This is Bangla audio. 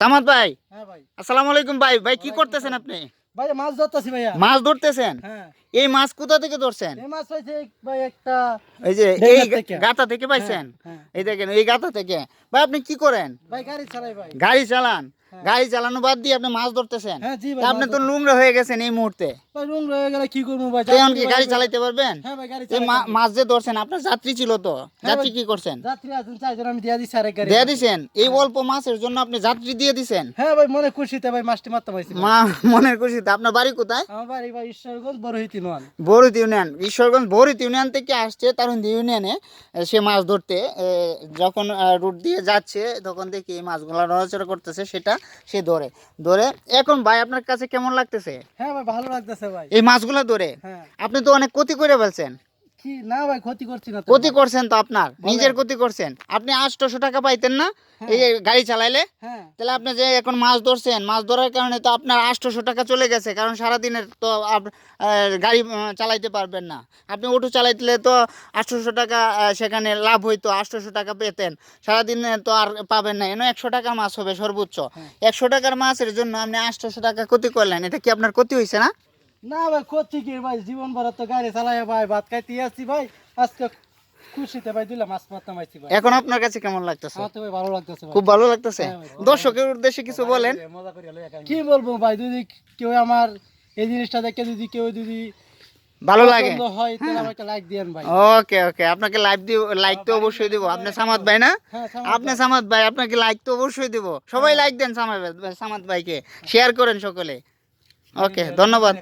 সামাদ ভাই হ্যাঁ ভাই। আসসালামু আলাইকুম ভাই। ভাই কি করতেছেন আপনি? ভাই মাছ ধরতেছি ভাইয়া। মাছ ধরতেছেন? হ্যাঁ। এই মাছ কোথা থেকে ধরছেন? এই মাছ হয়েছে ভাই একটা এই যে এই গাতা থেকে পাইছেন? হ্যাঁ এই দেখেন এই গাতা থেকে। ভাই আপনি কি করেন? ভাই গাড়ি চালাই ভাই। গাড়ি চালান? হ্যাঁ। গাড়ি চালানো বাদ দিয়ে আপনি মাছ ধরতেছেন। হ্যাঁ আপনি তো লুংরা হয়ে গেছেন এই মুহূর্তে। রুম রয়ে গেলে কি করব ভাই? এখন কি গাড়ি চালাইতে পারবেন? হ্যাঁ মাছ যে ধরছেন আপনার যাত্রী ছিল তো। হ্যাঁ যাত্রী কি করছেন? যাত্রী আছেন চারজন আমি দিয়ে দিচ্ছি আরেক গাড়ি। দিয়ে দিছেন? এই অল্প মাছের জন্য আপনি যাত্রী দিয়ে দিছেন? হ্যাঁ ভাই মনে খুশিতে ভাই মাছটি মারতে পারছি মা মনের খুশিতে। আপনার বাড়ি কোথায়? আমার বাড়ি ভাই ঈশ্বরগঞ্জ বড় হইতি নন ইউনিয়ন। ঈশ্বরগঞ্জ বরিত ইউনিয়ন থেকে আসছে তারুণ ইউনিয়নে সে মাছ ধরতে। যখন রুট দিয়ে যাচ্ছে তখন দেখি এই মাছগুলো নড়াচড়া করতেছে সেটা সে ধরে। ধরে এখন ভাই আপনার কাছে কেমন লাগতেছে? হ্যাঁ ভাই ভালো লাগতেছে ভাই। এই মাছগুলো ধরে। হ্যাঁ। আপনি তো অনেক ক্ষতি করে ফেলছেন। কি? না ভাই ক্ষতি করছি না তো। ক্ষতি করছেন তো আপনার? নিজের ক্ষতি করছেন? আপনি আটশোশো টাকা পাইতেন না? এই গাড়ি চালাইলে? হ্যাঁ। তাহলে আপনি যে এখন মাছ ধরছেন মাছ ধরার কারণে তো আপনার আটশোশো টাকা চলে গেছে কারণ সারাদিনের তো গাড়ি চালাইতে পারবেন না। আপনি অটো চালাইলে তো আটশোশো টাকা সেখানে লাভ হইতো আটশোশো টাকা পেতেন। সারাদিনে তো আর পাবেন না। এনে একশো টাকার মাছ হবে সর্বোচ্চ। হ্যাঁ। একশো টাকার মাছের জন্য আপনি আটশোশো টাকা ক্ষতি করলেন। এটা কি আপনার ক্ষতি হয়েছে না? না ভাই ক্ষতি কি ভাই? জীবন ভর তো গাড়ি চালাই ভাই ভাত খাইতে আসছি ভাই। আজকে খুশিতে ভাই দিলাম মাছ মারতে মারছি ভাই। এখন আপনার কাছে কেমন লাগতেছে? আমার তো ভাই ভালো লাগতেছে ভাই। খুব ভালো লাগতেছে? হ্যাঁ দর্শকের উদ্দেশ্যে কিছু বলেন। কি বলব ভাই যদি কেউ আমার এই জিনিসটা দেখে যদি কেউ যদি ভালো লাগে। পছন্দ হয় তাহলে আমাকে লাইক দিয়েন ভাই। ওকে ওকে। আপনাকে লাইভ দিব লাইক তো অবশ্যই দিব। আপনি সামাদ ভাই না? হ্যাঁ আপনি সামাদ ভাই আপনাকে লাইক তো অবশ্যই দিব। সবাই লাইক দেন সামাদ ভাই সামাদ ভাইকে। শেয়ার করেন সকলে। ওকে ধন্যবাদ।